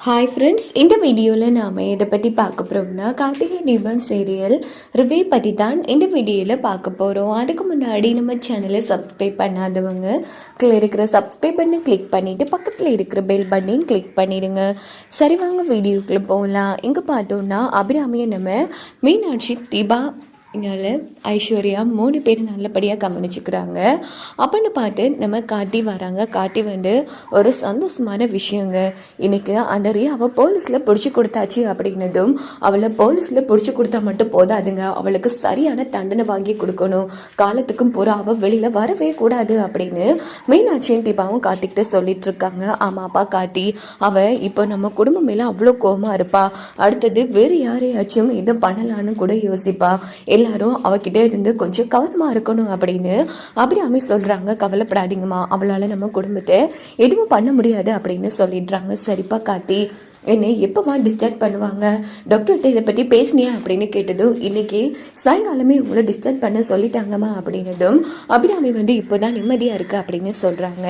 Hi friends இந்த வீடியோவில் நாம் எதை பற்றி பார்க்க போகிறோம்னா கார்த்திகை தீபம் சீரியல் ரிவ்யூ பற்றி தான் இந்த வீடியோவில் பார்க்க போகிறோம் அதுக்கு முன்னாடி நம்ம சேனலை சப்ஸ்கிரைப் பண்ணாதவங்க கீழே இருக்கிற சப்ஸ்கிரைப் பண்ணி கிளிக் பண்ணிவிட்டு பக்கத்தில் இருக்கிற பெல் பட்டனையும் கிளிக் பண்ணிடுங்க. சரி வாங்க வீடியோக்குள்ளே போகலாம் இங்கே பார்த்தோன்னா அபிராமியை நம்ம மீனாட்சி தீபா இதனால் ஐஸ்வர்யா மூணு பேர் நல்லபடியாக கவனிச்சுக்கிறாங்க. அப்படின்னு பார்த்து நம்ம கார்த்தி வராங்க. கார்த்தி வந்து ஒரு சந்தோஷமான விஷயங்க. இன்றைக்கி அந்த ரியாவை போலீஸில் பிடிச்சி கொடுத்தாச்சு அப்படின்னதும் அவளை போலீஸில் பிடிச்சி கொடுத்தா மட்டும் போதாதுங்க. அவளுக்கு சரியான தண்டனை வாங்கி கொடுக்கணும். காலத்துக்கும் பூரா அவள் வெளியில் வரவே கூடாது அப்படின்னு மீனாட்சியும் தீபாவும் கார்த்திக்கிட்ட சொல்லிட்டு இருக்காங்க. ஆமாப்பா கார்த்தி அவள் இப்போ நம்ம குடும்பம் மேலே அவ்வளோ கோமாக இருப்பா. அடுத்தது வேறு யாரையாச்சும் இதை பண்ணலான்னு கூட யோசிப்பா. எல்லாரும் அவகிட்ட இருந்து கொஞ்சம் கவனமா இருக்கணும் அப்படின்னு அபிராமி சொல்றாங்க. கவலைப்படாதீங்கம்மா. அவளால நம்ம குடும்பத்தை எதுவும் பண்ண முடியாது அப்படின்னு சொல்லிடுறாங்க. சரிப்பா காத்தி என்னை எப்போவா டிஸ்சார்ஜ் பண்ணுவாங்க? டாக்டர்கிட்ட இதை பற்றி பேசினியா? அப்படின்னு கேட்டதும் இன்னைக்கு சாயங்காலமே உங்களை டிஸ்சார்ஜ் பண்ண சொல்லிட்டாங்கம்மா அப்படின்னதும் அபிராமி வந்து இப்போ தான் நிம்மதியாக இருக்கு அப்படின்னு சொல்கிறாங்க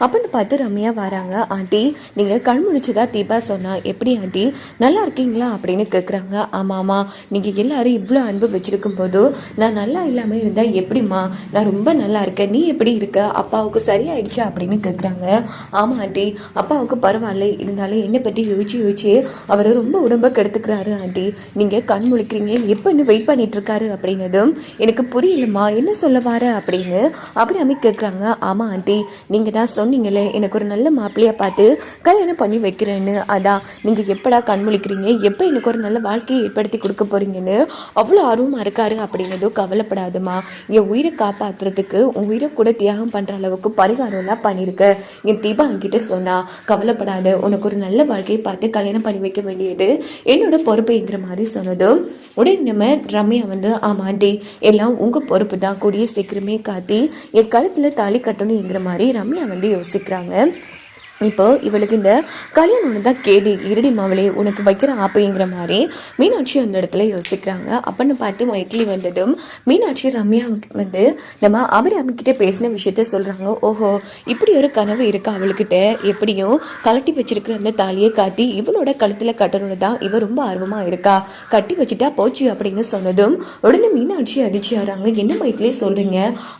அப்படின்னு பார்த்து ரம்யா வராங்க. ஆண்டி நீங்கள் கண் முடிச்சதா தீபா சொன்னா எப்படி ஆண்டி? நல்லா இருக்கீங்களா? அப்படின்னு கேட்குறாங்க ஆமாம்மா நீங்கள் எல்லாரும் இவ்வளோ அன்பு வச்சுருக்கும் போது நான் நல்லா இல்லாமல் இருந்தால் எப்படிம்மா? நான் ரொம்ப நல்லா இருக்கேன். நீ எப்படி இருக்க? அப்பாவுக்கு சரியாயிடுச்சா? அப்படின்னு கேட்குறாங்க ஆமாம் ஆண்டி. அப்பாவுக்கு பரவாயில்ல. இருந்தாலும் என்னை பற்றி யோசிச்சு யோசிச்சு அவர் ரொம்ப உடம்ப கெடுத்துக்கிறாரு ஆண்டி. நீங்கள் கண் முழிக்கிறீங்க எப்போன்னு வெயிட் பண்ணிட்டு இருக்காரு அப்படின்னதும் எனக்கு புரியலம்மா என்ன சொல்ல வர அப்படின்னு அபிராமி கேட்குறாங்க ஆமாம் ஆண்டி நீங்கள் தான் சொன்னீங்களே எனக்கு ஒரு நல்ல மாப்பிள்ளையா பார்த்து கல்யாணம் பண்ணி வைக்கிறேன்னு. அதான் நீங்கள் எப்படா கண் முழிக்கிறீங்க எப்போ எனக்கு ஒரு நல்ல வாழ்க்கையை ஏற்படுத்தி கொடுக்க போகிறீங்கன்னு அவ்வளோ ஆர்வமாக இருக்காரு அப்படின்னதும் கவலைப்படாதுமா என் உயிரை காப்பாத்துறதுக்கு உன் உயிரை கூட தியாகம் பண்ணுற அளவுக்கு பரிகாரம்லாம் பண்ணியிருக்க. என் தீபா என்கிட்ட சொன்னா கவலைப்படாத உனக்கு ஒரு நல்ல வாழ்க்கையை பார்த்து கல்யாணம் பண்ணி வைக்க வேண்டியது என்னோட பொறுப்புங்கிற மாதிரி சொன்னதும் உடனே நம்ம ரம்யா வந்து ஆமாண்டி எல்லாம் உங்கள் பொறுப்பு தான். கூடிய சீக்கிரமே காத்தி என் கழுத்தில் தாலி கட்டணுங்கிற மாதிரி ரம்யா வந்து யோசிக்கிறாங்க. இப்போ இவளுக்கு இந்த கல்யாணம் ஒன்று தான் கேடி இரடி மாவளே உனக்கு வைக்கிற ஆப்பைங்கிற மாதிரி மீனாட்சி அந்த இடத்துல யோசிக்கிறாங்க. அப்பன்னு பார்த்து மைத்திலி வந்ததும் மீனாட்சி ரம்யா வந்து நம்ம அவர் அம்மிக்கிட்ட பேசின விஷயத்த சொல்கிறாங்க ஓஹோ இப்படி ஒரு கனவு இருக்கா அவளுக்கிட்ட. எப்படியும் கலட்டி வச்சிருக்கிற அந்த தாலியை காத்தி இவளோட கழுத்தில் கட்டணும்னு தான் இவ ரொம்ப ஆர்வமாக இருக்கா. கட்டி வச்சுட்டா போச்சு அப்படின்னு சொன்னதும் உடனே மீனாட்சி அதிர்ச்சி ஆறாங்க என்ன மைத்திலே சொல்கிறீங்க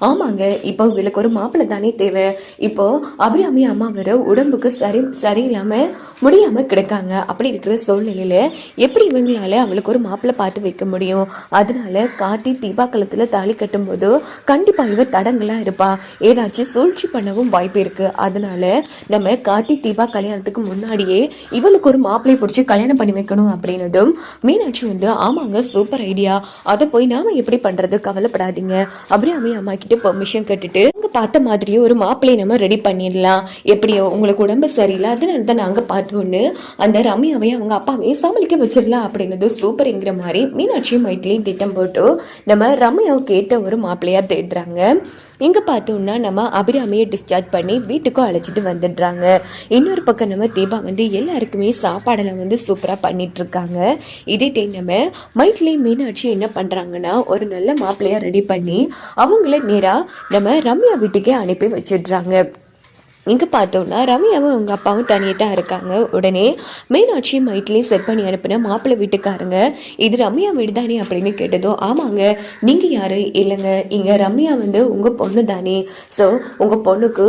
ஆமாங்க இப்போ இவளுக்கு ஒரு மாப்பிள்ளை தானே தேவை. இப்போ அபிராமி அம்மா வர உடம்புக்கு சரி சரியில்லாம முடியாம கிடக்காங்க. அப்படி இருக்கிற சூழ்நிலையில் எப்படி இவங்களால அவளுக்கு ஒரு மாப்பிள்ளை பார்த்து வைக்க முடியும்? அதனால கார்த்தி தீபா களத்தில் தாலி கட்டும்போது கண்டிப்பாக இவ தடங்களாக இருப்பா. ஏதாச்சும் சூழ்ச்சி பண்ணவும் வாய்ப்பு இருக்கு. அதனால நம்ம கார்த்தி தீபா கல்யாணத்துக்கு முன்னாடியே இவளுக்கு ஒரு மாப்பிள்ளை பிடிச்சி கல்யாணம் பண்ணி வைக்கணும் அப்படின்னதும் மீனாட்சி வந்து ஆமாங்க சூப்பர் ஐடியா அதை போய் நாம எப்படி பண்றது? கவலைப்படாதீங்க. அபிராமி அம்மா கிட்ட பெர்மிஷன் கேட்டுட்டு பார்த்த மாதிரியே ஒரு மாப்பிள்ளையை நம்ம ரெடி பண்ணிடலாம். எப்படியோ உங்களுக்கு உடம்பு சரியில்லை. அதனால தான் நாங்கள் பார்த்தோன்னு அந்த ரம்யாவையும் அவங்க அப்பாவையும் சமாளிக்க வச்சிடலாம் அப்படின்னது சூப்பர்ங்கிற மாதிரி மீனாட்சியும் மைத்திலையும் திட்டம் போட்டு நம்ம ரம்யாவுக்கு ஏற்ற ஒரு மாப்பிள்ளையாக தேடுறாங்க. இங்கே பார்த்தோம்னா நம்ம அபிராமியை டிஸ்சார்ஜ் பண்ணி வீட்டுக்கும் அழைச்சிட்டு வந்துடுறாங்க. இன்னொரு பக்கம் நம்ம தீபா வந்து எல்லாருக்குமே சாப்பாடெல்லாம் வந்து சூப்பராக பண்ணிகிட்ருக்காங்க இதே டைம் நம்ம மைத்லி மீனாட்சி என்ன பண்ணுறாங்கன்னா ஒரு நல்ல மாப்பிள்ளையாக ரெடி பண்ணி அவங்கள நேராக நம்ம ரம்யா வீட்டுக்கே அனுப்பி வச்சிடுறாங்க. இங்கே பார்த்தோம்னா ரம்யாவும் அவங்க அப்பாவும் தனியாக தான் இருக்காங்க. உடனே மீனாட்சி மைத்திலி செட் பண்ணி அனுப்பின மாப்பிள்ளை வீட்டுக்காரங்க இது ரம்யா வீடு தானே அப்படின்னு கேட்டதோ ஆமாங்க நீங்கள் யார்? இல்லைங்க இங்கே ரம்யா வந்து உங்கள் பொண்ணு தானே ஸோ உங்கள் பொண்ணுக்கு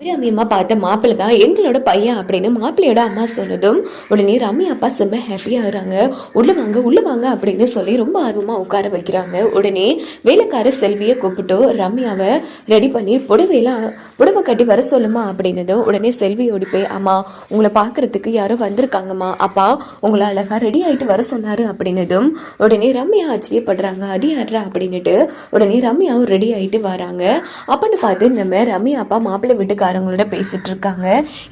ரம்யம்மா பார்த்த மாப்பிள்ளை தான் எங்களோட பையன் அப்படின்னு மாப்பிள்ளையோட அம்மா சொன்னதும் உடனே ரம்யா அப்பா செம்ம ஹாப்பியாகிறாங்க உள்ள வாங்க உள்ள வாங்க அப்படின்னு சொல்லி ரொம்ப ஆர்வமாக உட்கார வைக்கிறாங்க. உடனே வேலைக்கார செல்வியை கூப்பிட்டு ரம்யாவை ரெடி பண்ணி புடவையெல்லாம் புடவை கட்டி வர சொல்லுமா அப்படின்னதும் உடனே செல்வி ஓடி போய் அம்மா உங்களை பார்க்கறதுக்கு யாரோ வந்திருக்காங்கம்மா. அப்பா உங்களை அழகாக ரெடி ஆகிட்டு வர சொன்னார் அப்படின்னதும் உடனே ரம்யா ஆச்சரியப்படுறாங்க. அது யாரா அப்படின்னுட்டு உடனே ரம்யாவும் ரெடி ஆகிட்டு வராங்க. அப்படின்னு பார்த்து நம்ம ரம்யா அப்பா மாப்பிள்ளை பணக்காரங்களோட பேசிட்டு இருக்காங்க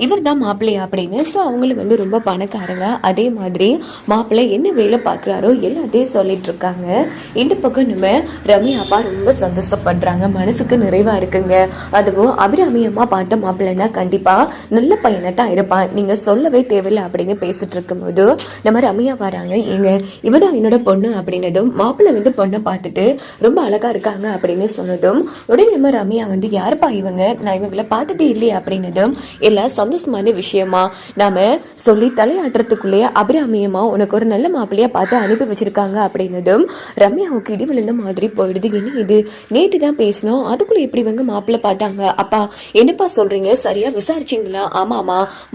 இவர் தான் மாப்பிள்ளை அப்படின்னு. ஸோ அவங்களும் வந்து ரொம்ப பணக்காரங்க. அதே மாதிரி மாப்பிள்ளை என்ன வேலை பார்க்குறாரோ எல்லாத்தையும் சொல்லிட்டு இருக்காங்க இந்த பக்கம் நம்ம ரம்யா அப்பா ரொம்ப சந்தோஷப்படுறாங்க. மனசுக்கு நிறைவா இருக்குங்க. அதுவும் அபிராமி அம்மா பார்த்த மாப்பிள்ளைன்னா கண்டிப்பா நல்ல பையனை தான் இருப்பான் நீங்க சொல்லவே தேவையில்லை அப்படின்னு பேசிட்டு இருக்கும்போது நம்ம ரம்யா வராங்க. ஏங்க இவதான் என்னோட பொண்ணு அப்படின்னதும் மாப்பிள்ளை வந்து பொண்ணை பார்த்துட்டு ரொம்ப அழகா இருக்காங்க அப்படின்னு சொன்னதும் உடனே நம்ம ரம்யா வந்து யாருப்பா இவங்க? நான் இவங்களை பார்த்துட்டு வார்த்தை இல்லையே அப்படின்னதும் எல்லாம் சந்தோஷமான விஷயமா? நாம சொல்லி தலையாட்டுறதுக்குள்ளேயே அபிராமியமா உனக்கு ஒரு நல்ல மாப்பிள்ளையா பார்த்து அனுப்பி வச்சிருக்காங்க அப்படின்னதும் ரம்யாவுக்கு இடி விழுந்த மாதிரி போயிடுது. என்ன இது? நேற்று தான் பேசினோம். அதுக்குள்ள எப்படி வந்து மாப்பிள்ளை பார்த்தாங்க? அப்பா என்னப்பா சொல்றீங்க? சரியா விசாரிச்சிங்களா? ஆமா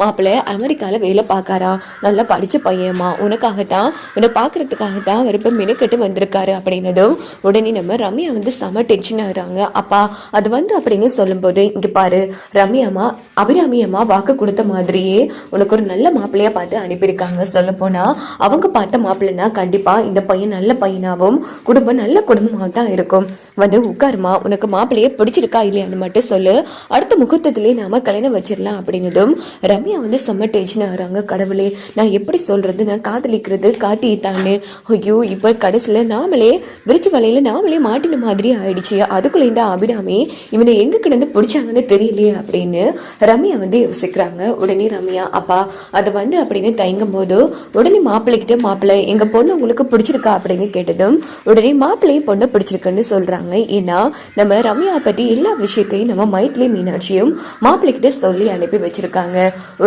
மாப்பிள்ளை அமெரிக்கால வேலை பார்க்காரா நல்லா படிச்ச பையன்மா. உனக்காகத்தான் உன்னை பார்க்கறதுக்காகத்தான் விருப்பம் இப்போ வந்திருக்காரு அப்படின்னதும் உடனே நம்ம ரம்யா வந்து செம டென்ஷன் ஆகுறாங்க. அப்பா அது வந்து அப்படின்னு சொல்லும்போது இங்க பாரு ரம்யாமா அபிராமி அம்மா வாக்கு கொடுத்த மாதிரியே உனக்கு ஒரு நல்ல மாப்பிள்ளையா பார்த்து அனுப்பியிருக்காங்க. சொல்ல போனா அவங்க பார்த்த மாப்பிள்ளைனா கண்டிப்பா இந்த பையன் நல்ல பையனாகவும் குடும்பம் நல்ல குடும்பமாக தான் இருக்கும். வந்து உட்காருமா உனக்கு மாப்பிள்ளையே பிடிச்சிருக்கா இல்லையான்னு மட்டும் சொல்லு. அடுத்த முகூர்த்தத்திலே நாம கல்யாணம் வச்சிடலாம் அப்படின்னதும் ரம்யா வந்து செம்ம டென்ஷன் ஆகுறாங்க கடவுளே நான் எப்படி சொல்றது? நான் காதலிக்கிறது காத்தி தானே. ஐயோ இப்போ கடைசியில் நாமளே விரிச்சு வலையில நாமளே மாட்டின மாதிரி ஆயிடுச்சு. அதுக்குள்ள இந்த அபிராமி இவனை எங்க கிடந்து பிடிச்சாங்கன்னு தெரியலையே. அப்படின்னு ரம்யா வந்து யோசிக்கிறாங்க. உடனே ரம்யா அப்பா அது வந்து அப்படின்னு தயங்கும் போது உடனே மாப்பிள்ளைகிட்ட மாப்பிள்ளை எங்க பொண்ணு உங்களுக்கு பிடிச்சிருக்கா? அப்படின்னு கேட்டதும் உடனே மாப்பிள்ளையும் பொண்ணை பிடிச்சிருக்குன்னு சொல்றாங்க. ஏன்னா நம்ம ரம்யா பத்தி எல்லா விஷயத்தையும் நம்ம மைத்லி மீனாட்சியும் மாப்பிள்ளைகிட்ட சொல்லி அனுப்பி வச்சிருக்காங்க.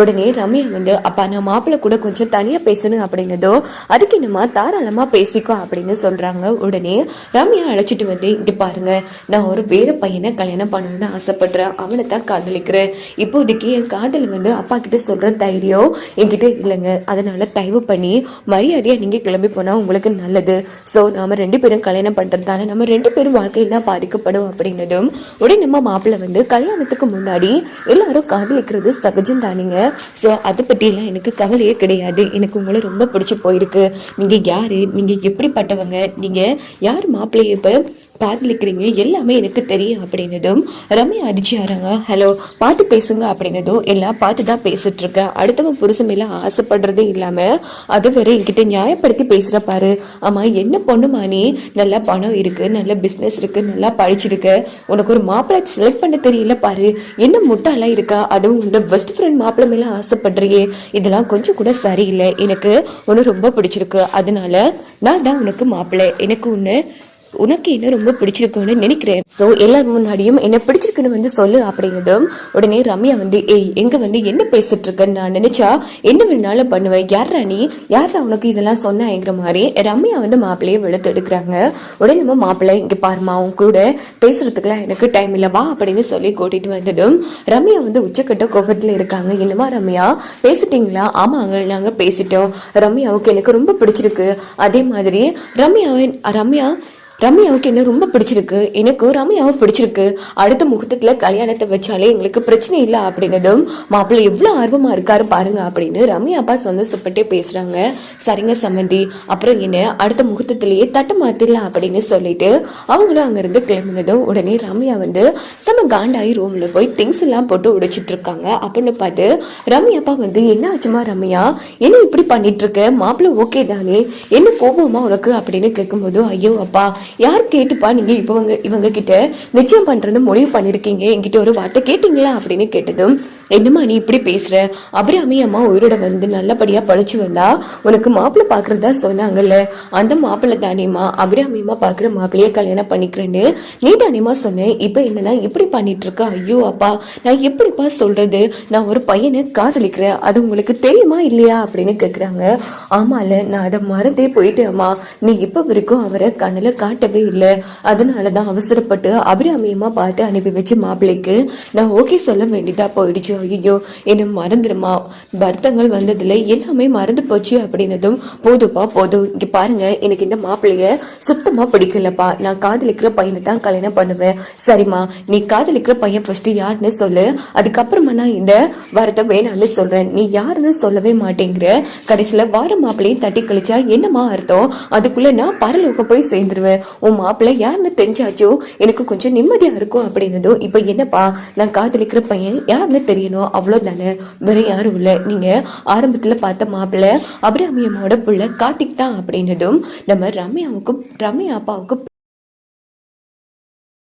உடனே ரம்யா வந்து அப்பா நான் மாப்பிள்ளை கூட கொஞ்சம் தனியா பேசணும் அப்படின்னதோ அதுக்கு என்னமா தாராளமா பேசிக்கோ அப்படின்னு சொல்றாங்க. உடனே ரம்யா அழைச்சிட்டு வந்து இங்க பாருங்க நான் ஒரு வேற பையனை கல்யாணம் பண்ணணும்னு ஆசைப்படுறேன். அவனை தான் காதலிக்கிறேன் இப்போதைக்கு என் காதல் வந்து அப்பா கிட்ட சொல்ற தைரியம் என்கிட்ட இல்லைங்க. அதனால தயவு பண்ணி மரியாதையா நீங்க கிளம்பி போனா உங்களுக்கு நல்லது. ஸோ நாம ரெண்டு பேரும் கல்யாணம் பண்றதால நம்ம ரெண்டு பேரும் வாழ்க்கையில் தான் பாதிக்கப்படும் அப்படின்னதும் உடனே நம்ம மாப்பிள்ளை வந்து கல்யாணத்துக்கு முன்னாடி எல்லாரும் காதலிக்கிறது சகஜம் தானுங்க. ஸோ அதை பற்றியெல்லாம் எனக்கு கவலையே கிடையாது. எனக்கு உங்களை ரொம்ப பிடிச்சி போயிருக்கு. நீங்க யாரு? நீங்க எப்படிப்பட்டவங்க? நீங்க யார் மாப்பிள்ளையை இப்போ காதலிக்கிறீங்க எல்லாமே எனக்கு தெரியும் அப்படின்னதும் ரம்யா அதிர்ச்சி ஹலோ பார்த்து பேசுங்க அப்படின்னதும் எல்லாம் பார்த்து தான் பேசிட்டு இருக்கேன் அடுத்தவன் புருஷன் எல்லாம் ஆசைப்படுறதே இல்லாமல் அது வேற என்கிட்ட நியாயப்படுத்தி பேசுகிற பாரு. ஆமாம் என்ன பொண்ணுமா நீ நல்லா பணம் இருக்குது நல்ல பிஸ்னஸ் இருக்குது நல்லா படிச்சிருக்கு. உனக்கு ஒரு மாப்பிள்ளை செலக்ட் பண்ண தெரியல பாரு. என்ன முட்டாலாம் இருக்கா? அதுவும் உன்னோட பெஸ்ட் ஃப்ரெண்ட் மாப்பிள்ளை மேலே ஆசைப்படுறியே. இதெல்லாம் கொஞ்சம் கூட சரியில்லை. எனக்கு உன்னை ரொம்ப பிடிச்சிருக்கு. அதனால நான் தான் உனக்கு மாப்பிள்ளை எனக்கு ஒன்று உனக்கு என்ன ரொம்ப பிடிச்சிருக்குன்னு நினைக்கிறேன். ஸோ எல்லாரும் முன்னாடியும் என்ன பிடிச்சிருக்குன்னு வந்து சொல்லு அப்படின்னதும் உடனே ரம்யா வந்து ஏய் எங்க வந்து என்ன பேசிட்டு இருக்கன்னு நான் நினைச்சா என்ன வேணாலும் பண்ணுவேன். யாரா நீ? யாரா உனக்கு இதெல்லாம் சொன்னாங்கிற மாதிரி ரம்யா வந்து மாப்பிள்ளையை வெளுத்து எடுக்கிறாங்க. உடனே நம்ம மாப்பிள்ளை இங்கே பாருமா அவங்க கூட பேசுறதுக்குலாம் எனக்கு டைம் இல்லை வா அப்படின்னு சொல்லி கூட்டிட்டு வந்ததும் ரம்யா வந்து உச்சக்கட்ட கோபத்தில் இருக்காங்க. என்னமா ரம்யா பேசிட்டீங்களா? ஆமாங்க நாங்கள் பேசிட்டோம். ரம்யாவுக்கு எனக்கு ரொம்ப பிடிச்சிருக்கு. அதே மாதிரி ரம்யாவின் ரம்யா ரம்யாவுக்கு என்ன ரொம்ப பிடிச்சிருக்கு. எனக்கு ரம்யாவை பிடிச்சிருக்கு. அடுத்த முகூர்த்தத்தில் கல்யாணத்தை வச்சாலே எங்களுக்கு பிரச்சனை இல்லை அப்படின்னதும் மாப்பிள்ளை எவ்வளோ ஆர்வமாக இருக்காரு பாருங்க அப்படின்னு ரம்யா அப்பா சந்தோஷப்பட்டே பேசுகிறாங்க சரிங்க சம்மந்தி அப்புறம் என்ன? அடுத்த முகூர்த்தத்திலேயே தட்டை மாத்திரலாம் அப்படின்னு சொல்லிட்டு அவங்களும் அங்கேருந்து கிளம்பினதும் உடனே ரம்யா வந்து செம காண்டாகி ரூமில் போய் திங்ஸ் எல்லாம் போட்டு உடைச்சிட்டு இருக்காங்க. அப்படின்னு பார்த்து ரம்யா அப்பா வந்து என்ன ஆச்சுமா ரம்யா? என்ன இப்படி பண்ணிட்டு இருக்க? மாப்பிள்ளை ஓகே தானே? என்ன கோபமா உனக்கு? அப்படின்னு கேட்கும்போது ஐயோ அப்பா யார் கேட்டுப்பா நீங்கள் இவங்க இவங்க கிட்ட நிச்சயம் பண்ணுறேன்னு முடிவு பண்ணியிருக்கீங்க என்கிட்ட ஒரு வார்த்தை கேட்டீங்களா? அப்படின்னு கேட்டதும் என்னம்மா நீ இப்படி பேசுற? அபிராமி அம்மா உயிரோட வந்து நல்லபடியா பழிச்சு வந்தா உனக்கு மாப்பிள்ளை பாக்குறதா சொன்னாங்கல்ல? அந்த மாப்பிள்ளை தானேம்மா அபிராமி அம்மா பாக்குற மாப்பிள்ளையே கல்யாணம் பண்ணிக்கிறேன்னு நீ தானேம்மா சொன்னேன் இப்ப என்னன்னா இப்படி பண்ணிட்டு இருக்க ஐயோ அப்பா நான் எப்படிப்பா சொல்றது? நான் ஒரு பையனை காதலிக்கிறேன். அது உங்களுக்கு தெரியுமா இல்லையா? அப்படின்னு கேக்குறாங்க. ஆமால நான் அதை மறந்தே போயிட்டேம்மா. நீ இப்ப வரைக்கும் அவரை கண்ணில் கண்ணுல காட்டவே இல்லை. அதனால தான் அவசரப்பட்டு அபிராமியமா பார்த்து அனுப்பி வச்சு மாப்பிள்ளைக்கு நான் ஓகே சொல்ல வேண்டியதா போயிடுச்சு. ஐயோ என்ன மறந்துடுமா வருத்தங்கள் வந்ததுல எல்லாமே மறந்து போச்சு அப்படின்னதும் போதுப்பா போதும். இங்க பாருங்க எனக்கு இந்த மாப்பிள்ளைய சுத்தமா பிடிக்கலப்பா. நான் காதலிக்கிற பையனை தான் கல்யாணம் பண்ணுவேன். சரிம்மா நீ காதலிக்கிற பையன் ஃபர்ஸ்ட் யாருன்னு சொல்லு. அதுக்கப்புறமா நான் இந்த வரத்தை வேணாம்னு சொல்றேன். நீ யாருன்னு சொல்லவே மாட்டேங்கிற. கடைசியில வார மாப்பிள்ளையும் தட்டி கழிச்சா என்னமா அர்த்தம்? அதுக்குள்ள நான் பரலோகம் போய் சேர்ந்துருவேன். உன் மாப்பிள்ளை யாருன்னு தெரிஞ்சாச்சோ? எனக்கு கொஞ்சம் நிம்மதியா இருக்கும் அப்படின்னதும் இப்ப என்னப்பா நான் காதலிக்கிற பையன் யாருன்னு தெரியணும்? அவ்வளவுதானே? வேற யாரும் இல்ல. நீங்க ஆரம்பத்துல பார்த்த மாப்பிள்ளை அபிராமியம்மோட பிள்ளை கார்த்திக் தான். அப்படின்னதும் நம்ம ரம்யாவுக்கும் ரம்யா அப்பாவுக்கும்